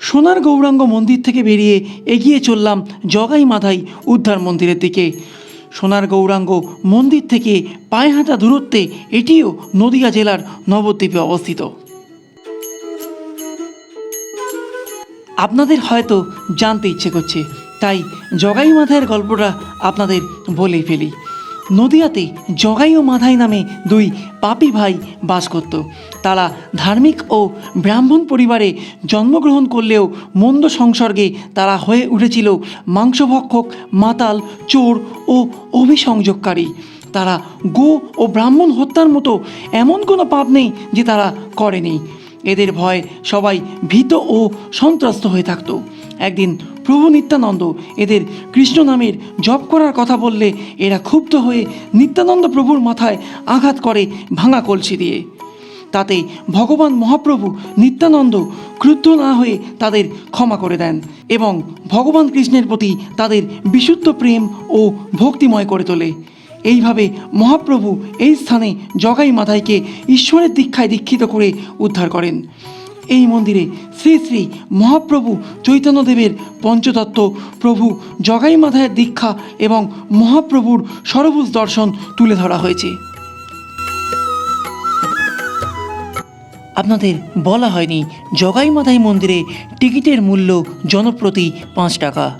সোনার গৌরাঙ্গ মন্দির থেকে বেরিয়ে এগিয়ে চললাম জগাই মাধাই উদ্ধার মন্দিরের দিকে। সোনার গৌরাঙ্গ মন্দির থেকে পায়ে হাঁটা দূরত্বে এটিও নদিয়া জেলার নবদ্বীপে অবস্থিত। আপনাদের হয়তো জানতে ইচ্ছে করছে, তাই জগাই মাথায়ের গল্পটা আপনাদের বলেই ফেলি। নদিয়াতে জগাই ও মাধাই নামে দুই পাপি ভাই বাস করত। তারা ধার্মিক ও ব্রাহ্মণ পরিবারে জন্মগ্রহণ করলেও মন্দ সংসর্গে তারা হয়ে উঠেছিল মাংসভক্ষক, মাতাল, চোর ও অভিসংযোগকারী। তারা গো ও ব্রাহ্মণ হত্যার মতো এমন কোনো পাপ নেই যে তারা করেনি। এদের ভয় সবাই ভীত ও সন্ত্রস্ত হয়ে থাকতো। একদিন প্রভু নিত্যানন্দ এদের কৃষ্ণ নামের জপ করার কথা বললে এরা ক্ষুব্ধ হয়ে নিত্যানন্দ প্রভুর মাথায় আঘাত করে ভাঙা কলসি দিয়ে। তাতে ভগবান মহাপ্রভু নিত্যানন্দ ক্রুদ্ধ না হয়ে তাদের ক্ষমা করে দেন এবং ভগবান কৃষ্ণের প্রতি তাদের বিশুদ্ধ প্রেম ও ভক্তিময় করে তোলে। এইভাবে মহাপ্রভু এই স্থানে জগাই মাথাইকে ঈশ্বরের দীক্ষায় দীক্ষিত করে উদ্ধার করেন। এই মন্দিরে শ্রী শ্রী মহাপ্রভু চৈতন্যদেবের পঞ্চতত্ত্ব, প্রভু জগাই মাথায় দীক্ষা এবং মহাপ্রভুর সরভুজ দর্শন তুলে ধরা হয়েছে। আপনাদের বলা হয়নি, জগাই মাথায় মন্দিরে টিকিটের মূল্য জনপ্রতি পাঁচ টাকা।